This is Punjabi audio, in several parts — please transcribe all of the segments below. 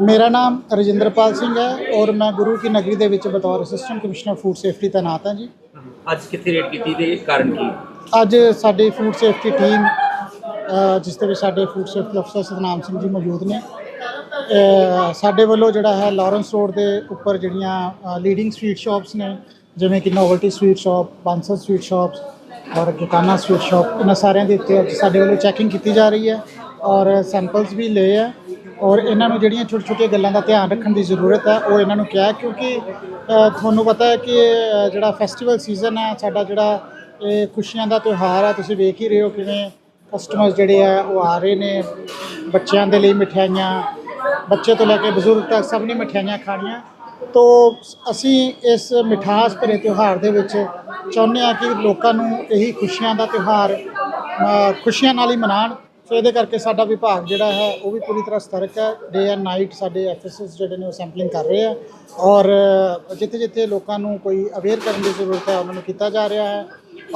ਮੇਰਾ ਨਾਮ ਰਜਿੰਦਰਪਾਲ ਸਿੰਘ ਹੈ ਔਰ ਮੈਂ ਗੁਰੂ ਕੀ ਨਗਰੀ ਦੇ ਵਿੱਚ ਬਤੌਰ ਅਸਿਸਟੈਂਟ ਕਮਿਸ਼ਨਰ ਫੂਡ ਸੇਫਟੀ ਤੈਨਾਤ ਹਾਂ ਜੀ। ਅੱਜ ਕਿੱਥੇ ਰੇਡ ਕੀਤੀ ਤੇ ਕਾਰਨ ਕੀ ਅੱਜ ਸਾਡੀ ਫੂਡ ਸੇਫਟੀ ਟੀਮ ਜਿਸ ਦੇ ਵਿੱਚ ਸਾਡੇ ਫੂਡ ਸੇਫਟੀ ਅਫਸਰ ਸਤਨਾਮ ਸਿੰਘ ਜੀ ਮੌਜੂਦ ਨੇ। ਸਾਡੇ ਵੱਲੋਂ ਜਿਹੜਾ ਹੈ ਲਾਰੈਂਸ ਰੋਡ ਦੇ ਉੱਪਰ ਜਿਹੜੀਆਂ ਲੀਡਿੰਗ ਸਵੀਟ ਸ਼ਾਪਸ ਨੇ ਜਿਵੇਂ ਕਿ novelty sweet shop Bansar sweet shops ਔਰ ਦੁਕਾਨਾ ਸਵੀਟ ਸ਼ਾਪ ਇਹਨਾਂ ਸਾਰਿਆਂ ਦੇ ਉੱਤੇ ਅੱਜ ਸਾਡੇ ਵੱਲੋਂ ਚੈਕਿੰਗ ਕੀਤੀ ਜਾ ਰਹੀ ਹੈ ਔਰ ਸੈਂਪਲਸ ਵੀ ਲਏ ਆ ਔਰ ਇਹਨਾਂ ਨੂੰ ਜਿਹੜੀਆਂ ਛੋਟੀ ਛੋਟੀਆਂ ਗੱਲਾਂ ਦਾ ਧਿਆਨ ਰੱਖਣ ਦੀ ਜ਼ਰੂਰਤ ਹੈ, ਉਹ ਇਹਨਾਂ ਨੂੰ ਕਿਹਾ ਕਿਉਂਕਿ ਤੁਹਾਨੂੰ ਪਤਾ ਹੈ ਕਿ ਜਿਹੜਾ ਫੈਸਟੀਵਲ ਸੀਜ਼ਨ ਹੈ, ਸਾਡਾ ਜਿਹੜਾ, ਇਹ ਖੁਸ਼ੀਆਂ ਦਾ ਤਿਉਹਾਰ ਹੈ, ਤੁਸੀਂ ਵੇਖ ਹੀ ਰਹੇ ਹੋ ਕਿਵੇਂ ਕਸਟਮਰਸ ਜਿਹੜੇ ਆ, ਉਹ ਆ ਰਹੇ ਨੇ, ਬੱਚਿਆਂ ਦੇ ਲਈ ਮਠਿਆਈਆਂ ਬੱਚੇ ਤੋਂ ਲੈ ਕੇ ਬਜ਼ੁਰਗ ਤੱਕ ਸਭ ਨੇ ਮਠਿਆਈਆਂ ਖਾਣੀਆਂ। ਤੋ, ਅਸੀਂ ਇਸ ਮਿਠਾਸ ਭਰੇ ਤਿਉਹਾਰ ਦੇ ਵਿੱਚ ਚਾਹੁੰਦੇ ਆ ਕਿ ਲੋਕਾਂ ਨੂੰ ਇਹੀ ਖੁਸ਼ੀਆਂ ਦਾ ਤਿਉਹਾਰ ਖੁਸ਼ੀਆਂ ਨਾਲ ਹੀ ਮਨਾਉਣ। ਸੋ ਇਹਦੇ ਕਰਕੇ ਸਾਡਾ ਵਿਭਾਗ ਜਿਹੜਾ ਹੈ ਉਹ ਵੀ ਪੂਰੀ ਤਰ੍ਹਾਂ ਸਤਰਕ ਹੈ। ਡੇ ਐਂਡ ਨਾਈਟ ਸਾਡੇ ਐਫਐਸਐਸ ਜਿਹੜੇ ਨੇ ਉਹ ਸੈਂਪਲਿੰਗ ਕਰ ਰਹੇ ਆ। ਔਰ ਜਿੱਥੇ ਜਿੱਥੇ ਲੋਕਾਂ ਨੂੰ ਕੋਈ ਅਵੇਅਰ ਕਰਨ ਦੀ ਜ਼ਰੂਰਤ ਹੈ ਉਹਨਾਂ ਨੂੰ ਕੀਤਾ ਜਾ ਰਿਹਾ ਹੈ।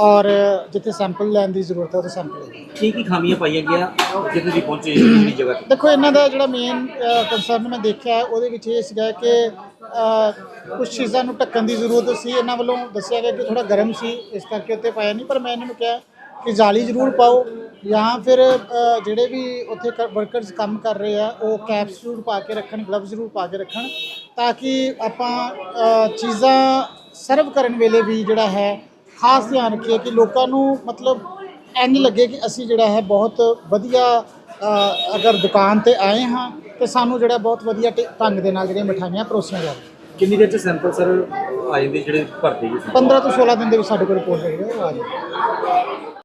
ਔਰ ਜਿੱਥੇ ਸੈਂਪਲ ਲੈਣ ਦੀ ਜ਼ਰੂਰਤ ਹੈ ਉਹ ਸੈਂਪਲ ਕੀ ਕੀ ਖਾਮੀਆਂ ਪਾਈਆਂ ਗਿਆ ਜਿੱਥੇ ਤੁਸੀਂ ਪਹੁੰਚੇ ਜਿਹੜੀ ਜਗ੍ਹਾ ਤੇ? ਦੇਖੋ ਇਹਨਾਂ ਦਾ ਜਿਹੜਾ ਮੇਨ ਕੰਸਰਨ ਮੈਂ ਦੇਖਿਆ ਉਹਦੇ ਵਿੱਚ ਇਹ ਸੀਗਾ ਕਿ ਕੁਝ ਚੀਜ਼ਾਂ ਨੂੰ ਢੱਕਣ ਦੀ ਜ਼ਰੂਰਤ ਸੀ। ਇਹਨਾਂ ਵੱਲੋਂ ਦੱਸਿਆ ਗਿਆ ਕਿ ਥੋੜਾ ਗਰਮ ਸੀ ਇਸ ਕਰਕੇ ਉੱਤੇ ਪਾਇਆ ਨਹੀਂ ਪਰ ਮੈਂ ਇਹਨਾਂ ਨੂੰ ਕਿਹਾ ਕਿ ਜਾਲੀ ਜ਼ਰੂਰ ਪਾਓ। ਜਾਂ ਫਿਰ ਜਿਹੜੇ ਵੀ ਉੱਥੇ ਵਰਕਰਸ ਕੰਮ ਕਰ ਰਹੇ ਆ ਉਹ ਕੈਪਸ ਜ਼ਰੂਰ ਪਾ ਕੇ ਰੱਖਣ ਗਲਵਜ਼ ਜ਼ਰੂਰ ਪਾ ਕੇ ਰੱਖਣ ਤਾਂ ਕਿ ਆਪਾਂ ਚੀਜ਼ਾਂ ਸਰਵ ਕਰਨ ਵੇਲੇ ਵੀ ਜਿਹੜਾ ਹੈ ਖਾਸ ਧਿਆਨ ਰੱਖੀਏ ਕਿ ਲੋਕਾਂ ਨੂੰ ਮਤਲਬ ਇੰਝ ਲੱਗੇ ਕਿ ਅਸੀਂ ਜਿਹੜਾ ਹੈ ਬਹੁਤ ਵਧੀਆ ਅਗਰ ਦੁਕਾਨ ਤੇ ਆਏ ਹਾਂ ਤੇ ਸਾਨੂੰ ਜਿਹੜਾ ਬਹੁਤ ਵਧੀਆ ਢੰਗ ਦੇ ਨਾਲ ਜਿਹੜੀਆਂ ਮਿਠਾਈਆਂ ਪਰੋਸੀਆਂ ਜਾਣ ਕਿੰਨੀ ਦੇਰ ਚ ਸੈਂਪਲ ਸਰ ਆ ਜਾਂਦੇ ਜਿਹੜੇ ਭਰਦੇ ਜੀ 15 ਤੋਂ 16 ਦਿਨ ਦੇ ਵਿੱਚ ਸਾਡੇ ਕੋਲ ਰਿਪੋਰਟ ਜਿਹੜੀ ਹੈ ਆ ਜਾਏਗੀ